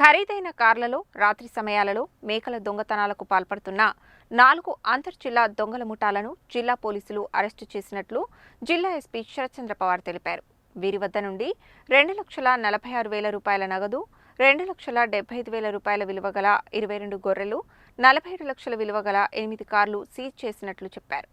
ఖరీదైన కార్లలో రాత్రి సమయాలలో మేకల దొంగతనాలకు పాల్పడుతున్న నాలుగు అంతర్జిల్లా దొంగల ముఠాలను జిల్లా పోలీసులు అరెస్టు చేసినట్లు జిల్లా ఎస్పీ శరత్చంద్ర పవార్ తెలిపారు. వీరి వద్ద నుండి రెండు లక్షల నలభై ఆరు వేల రూపాయల నగదు రెండు లక్షల డెబ్బై ఐదు వేల రూపాయల విలువ గల ఇరవై రెండు గొర్రెలు నలభై ఏడు లక్షల విలువ గల ఎనిమిది కార్లు సీజ్ చేసినట్లు చెప్పారు.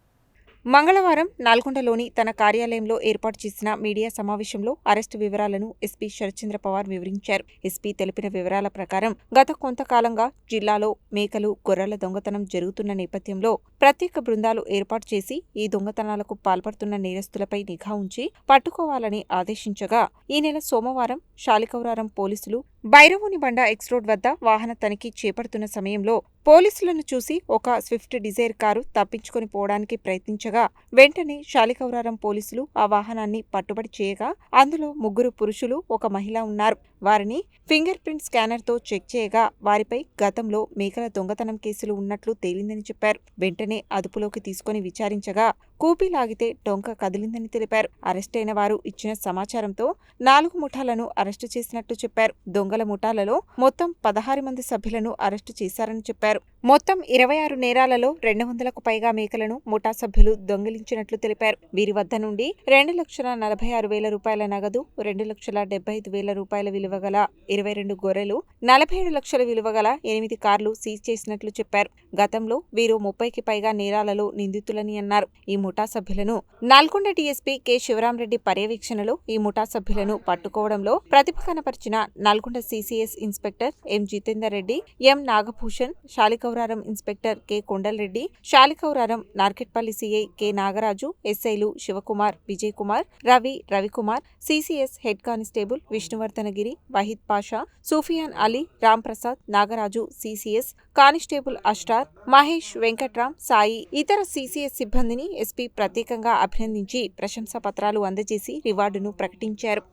మంగళవారం నల్గొండలోని తన కార్యాలయంలో ఏర్పాటు చేసిన మీడియా సమావేశంలో అరెస్టు వివరాలను ఎస్పీ శరత్చంద్ర పవార్ వివరించారు. ఎస్పీ తెలిపిన వివరాల ప్రకారం గత కొంతకాలంగా జిల్లాలో మేకలు గొర్రెల దొంగతనం జరుగుతున్న నేపథ్యంలో ప్రత్యేక బృందాలు ఏర్పాటు చేసి ఈ దొంగతనాలకు పాల్పడుతున్న నేరస్తులపై నిఘా ఉంచి పట్టుకోవాలని ఆదేశించగా ఈ నెల సోమవారం శాలికౌరారం పోలీసులు బైరవుని బండ ఎక్స్ రోడ్ వద్ద వాహన తనిఖీ చేపడుతున్న సమయంలో పోలీసులను చూసి ఒక స్విఫ్ట్ డిజైర్ కారు తప్పించుకొని పోవడానికి ప్రయత్నించగా వెంటనే శాలికౌరారం పోలీసులు ఆ వాహనాన్ని పట్టుబడి చేయగా అందులో ముగ్గురు పురుషులు ఒక మహిళ ఉన్నారు. వారిని ఫింగర్ ప్రింట్ స్కానర్తో చెక్ చేయగా వారిపై గతంలో మేకల దొంగతనం కేసులు ఉన్నట్లు తేలిందని చెప్పారు. వెంటనే అదుపులోకి తీసుకొని విచారించగా కూపీ లాగితే డొంక కదిలిందని తెలిపారు. అరెస్టైన వారు ఇచ్చిన సమాచారంతో నాలుగు ముఠాలను అరెస్టు చేసినట్టు చెప్పారు. దొంగల ముఠాలలో మొత్తం పదహారు మంది సభ్యులను అరెస్టు చేశారని చెప్పారు. మొత్తం ఇరవై ఆరు నేరాలలో రెండు వందలకు పైగా మేకలను ముఠా సభ్యులు దొంగిలించినట్లు తెలిపారు. వీరి వద్ద నుండి రెండు లక్షల నలభై ఆరు వేల రూపాయల నగదు రెండు లక్షల డెబ్బై ఐదు వేల రూపాయల విలువ గల ఇరవై రెండు గొర్రెలు నలభై ఏడు లక్షల విలువ గల ఎనిమిది కార్లు సీజ్ చేసినట్లు చెప్పారు. గతంలో వీరు ముప్పైకి పైగా నేరాలలో నిందితులని అన్నారు. ఈ ముఠా సభ్యులను. నల్గొండ డీఎస్పీ కె శివరామరెడ్డి పర్యవేక్షణలో ఈ ముఠా సభ్యులను పట్టుకోవడంలో ప్రతిభ కనపరిచిన Nalgonda CCS inspector M Jitender Reddy M Nagabhushan Shaligouraram inspector K Kondal Reddy Shaligouraram Narketpally CI K Nagaraju ఎస్ఐలు Shivakumar Vijay Kumar Ravi Ravikumar CCS head constable Vishnuvardhanagiri Waheed Pasha Sufiyan Ali Ramprasad Nagaraju CCS constable Ashtar Mahesh Venkatram Sai ఇతర CCS సిబ్బందిని SP ప్రత్యేకంగా అభినందించి ప్రశంసా పత్రాలు అందజేసి రివార్డును ప్రకటించారు.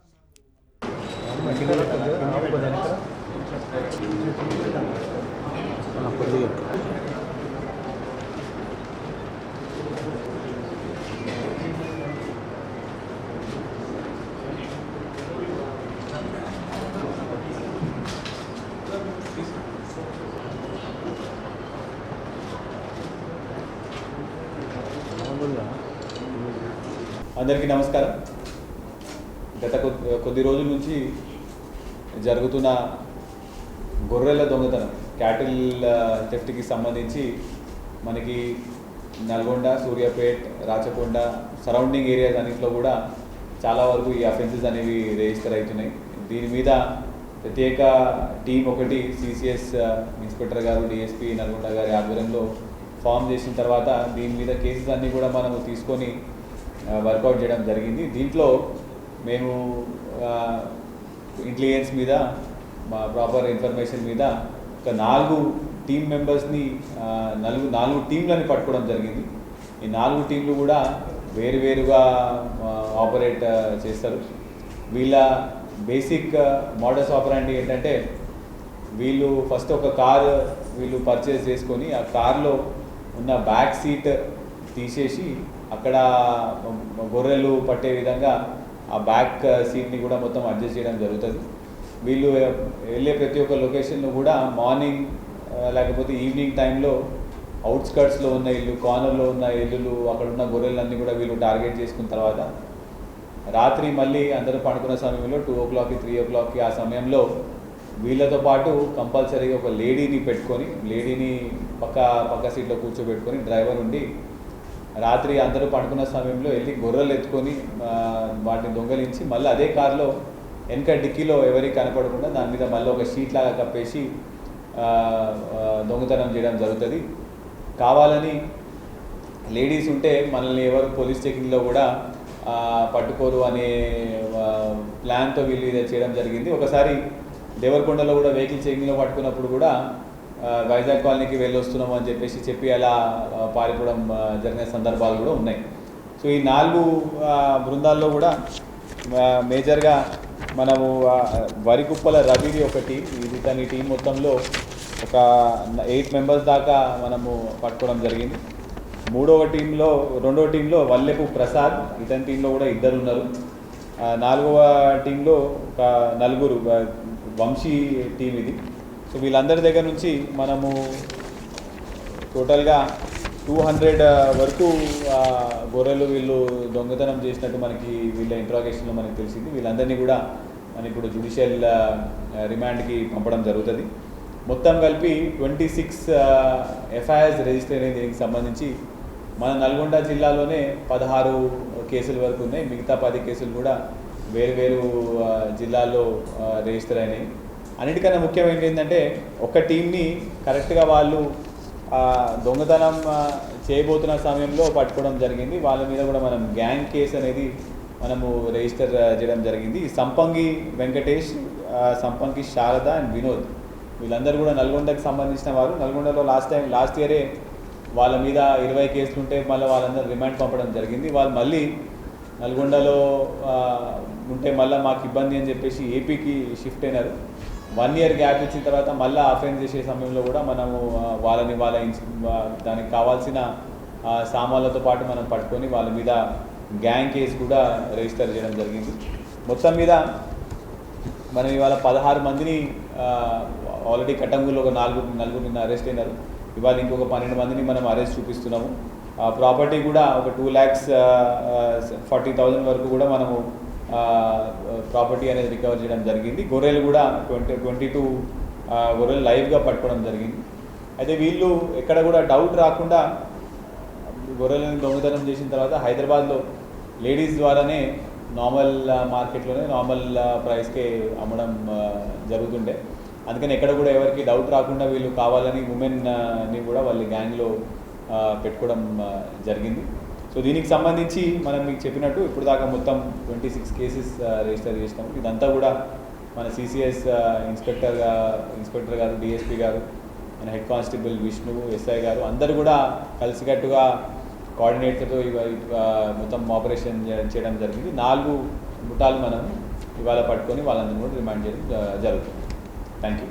అందరికీ నమస్కారం. గత కొద్ది కొద్ది రోజుల నుంచి జరుగుతున్న గొర్రెల దొంగతనం క్యాటిల్ థెఫ్ట్కి సంబంధించి మనకి నల్గొండ సూర్యాపేట్ రాచకొండ సరౌండింగ్ ఏరియాస్ అన్నింటిలో కూడా చాలా వరకు ఈ అఫెన్సెస్ అనేవి రిజిస్టర్ అవుతున్నాయి. దీని మీద ప్రత్యేక టీం ఒకటి సిసిఎస్ ఇన్స్పెక్టర్ గారు డిఎస్పీ నల్గొండ గారి ఆధ్వర్యంలో ఫామ్ చేసిన తర్వాత దీని మీద కేసెస్ అన్నీ కూడా మనము తీసుకొని వర్కౌట్ చేయడం జరిగింది. దీంట్లో మేము ఇంటెలిజెన్స్ మీద మా ప్రాపర్ ఇన్ఫర్మేషన్ మీద ఒక నాలుగు టీం మెంబర్స్ని నలుగు నాలుగు టీంలని పట్టుకోవడం జరిగింది. ఈ నాలుగు టీంలు కూడా వేరువేరుగా ఆపరేట్ చేస్తారు. వీళ్ళ బేసిక్ మోడల్స్ ఆపరాండి ఏంటంటే వీళ్ళు ఫస్ట్ ఒక కారు వీళ్ళు పర్చేస్ చేసుకొని ఆ కార్లో ఉన్న బ్యాక్ సీట్ తీసేసి అక్కడ గొర్రెలు పట్టే విధంగా ఆ బ్యాక్ సీట్ని కూడా మొత్తం అడ్జస్ట్ చేయడం జరుగుతుంది. వీళ్ళు వెళ్ళే ప్రతి ఒక్క లొకేషన్లో కూడా మార్నింగ్ లేకపోతే ఈవినింగ్ టైంలో అవుట్స్కర్ట్స్లో ఉన్న ఇల్లు కార్నర్లో ఉన్న ఇల్లులు అక్కడ ఉన్న గొర్రెలన్నీ కూడా వీళ్ళు టార్గెట్ చేసుకున్న తర్వాత రాత్రి మళ్ళీ అందరూ పడుకున్న సమయంలో టూ ఓ క్లాక్కి త్రీ ఓ క్లాక్కి ఆ సమయంలో వీళ్ళతో పాటు కంపల్సరీగా ఒక లేడీని పెట్టుకొని లేడీని పక్క పక్క సీట్లో కూర్చోబెట్టుకొని డ్రైవర్ ఉండి రాత్రి అందరూ పడుకున్న సమయంలో వెళ్ళి గొర్రెలు ఎత్తుకొని వాటిని దొంగలించి మళ్ళీ అదే కారులో వెనక డిక్కీలో ఎవరికి కనపడకుండా దాని మీద మళ్ళీ ఒక షీట్ లాగా కప్పేసి దొంగతనం చేయడం జరుగుతుంది. కావాలని లేడీస్ ఉంటే మనల్ని ఎవరు పోలీస్ చెకింగ్లో కూడా పట్టుకోరు అనే ప్లాన్తో వీళ్ళు ఇది చేయడం జరిగింది. ఒకసారి దేవరకొండలో కూడా వెహికల్ చెకింగ్లో పట్టుకున్నప్పుడు కూడా వైజాగ్ కాలనీకి వెళ్ళి వస్తున్నాం అని చెప్పేసి చెప్పి అలా పారిపోవడం జరిగిన సందర్భాలు కూడా ఉన్నాయి. సో ఈ నాలుగు బృందాల్లో కూడా మేజర్గా మనము వరికుప్పల రవిది ఒకటి ఇది తన టీం మొత్తంలో ఒక ఎయిట్ మెంబర్స్ దాకా మనము పట్టుకోవడం జరిగింది. మూడవ టీంలో రెండవ టీంలో వల్లెపు ప్రసాద్ ఇతని టీంలో కూడా ఇద్దరు ఉన్నారు నాలుగవ టీంలో ఒక నలుగురు వంశీ టీం ఇది. సో వీళ్ళందరి దగ్గర నుంచి మనము టోటల్గా టూ హండ్రెడ్ వరకు గొర్రెలు వీళ్ళు దొంగతనం చేసినట్టు మనకి వీళ్ళ ఇంట్రాగేషన్లో మనకి తెలిసింది. వీళ్ళందరినీ కూడా మనం ఇప్పుడు జుడిషియల్ రిమాండ్కి పంపడం జరుగుతుంది. మొత్తం కలిపి ట్వంటీ సిక్స్ ఎఫ్ఐఆర్స్ రిజిస్టర్ అయిన దీనికి సంబంధించి. మన నల్గొండ జిల్లాలోనే పదహారు కేసుల వరకు ఉన్నాయి. మిగతా పది కేసులు కూడా వేరు వేరు జిల్లాల్లో రిజిస్టర్ అయినాయి. అన్నిటికన్నా ముఖ్యమైనది ఏంటంటే ఒక టీంని కరెక్ట్గా వాళ్ళు దొంగతనం చేయబోతున్న సమయంలో పట్టుకోవడం జరిగింది. వాళ్ళ మీద కూడా మనం గ్యాంగ్ కేసు అనేది మనము రిజిస్టర్ చేయడం జరిగింది. సంపంగి వెంకటేష్ సంపంగి శారద అండ్ వినోద్. వీళ్ళందరూ కూడా నల్గొండకు సంబంధించిన వారు. నల్గొండలో లాస్ట్ టైం లాస్ట్ ఇయరే వాళ్ళ మీద ఇరవై కేసులు ఉంటే మళ్ళీ వాళ్ళందరూ రిమాండ్ పంపడం జరిగింది. వాళ్ళు మళ్ళీ నల్గొండలో ఉంటే మళ్ళీ మాకు ఇబ్బంది అని చెప్పేసి ఏపీకి షిఫ్ట్ అయినారు. వన్ ఇయర్ గ్యాప్ ఇచ్చిన తర్వాత మళ్ళీ అఫెన్స్ చేసే సమయంలో కూడా మనము వాళ్ళని వాళ్ళ దానికి కావాల్సిన సామాన్లతో పాటు మనం పట్టుకొని వాళ్ళ మీద గ్యాంగ్ కేసు కూడా రిజిస్టర్ చేయడం జరిగింది. మొత్తం మీద మనం ఇవాళ పదహారు మందిని ఆల్రెడీ కటంగులో ఒక నాలుగు నలుగురు నిన్న అరెస్ట్ అయినారు. ఇవాళ ఇంకొక పన్నెండు మందిని మనం అరెస్ట్ చూపిస్తున్నాము. ప్రాపర్టీ కూడా ఒక టూ ల్యాక్స్ ఫార్టీ థౌజండ్ వరకు కూడా మనము ప్రాపర్టీ అనేది రికవర్ చేయడం జరిగింది. గొర్రెలు కూడా ట్వంటీ ట్వంటీ టూ గొర్రెలు లైవ్గా పట్టుకోవడం జరిగింది. అయితే వీళ్ళు ఎక్కడ కూడా డౌట్ రాకుండా గొర్రెలను దొంగతనం చేసిన తర్వాత హైదరాబాద్లో లేడీస్ ద్వారానే నార్మల్ మార్కెట్లోనే నార్మల్ ప్రైస్కే అమ్మడం జరుగుతుండే. అందుకని ఎక్కడ కూడా ఎవరికి డౌట్ రాకుండా వీళ్ళు కావాలని ఉమెన్ని కూడా వాళ్ళ గ్యాంగ్లో పెట్టుకోవడం జరిగింది. సో దీనికి సంబంధించి మనం మీకు చెప్పినట్టు ఇప్పుడు దాకా మొత్తం ట్వంటీ సిక్స్ కేసెస్ రిజిస్టర్ చేసినాము. ఇదంతా కూడా మన సిసిఎస్ ఇన్స్పెక్టర్ ఇన్స్పెక్టర్ గారు డిఎస్పీ గారు మన హెడ్ కానిస్టేబుల్ విష్ణు ఎస్ఐ గారు అందరు కూడా కలిసికట్టుగా కోఆర్డినేటర్తో మొత్తం ఆపరేషన్ చేయడం జరిగింది. నాలుగు ముఠాలు మనం ఇవాళ పట్టుకొని వాళ్ళందరినీ కూడా రిమాండ్ చేయడం uh, జరుగుతుంది. Thank you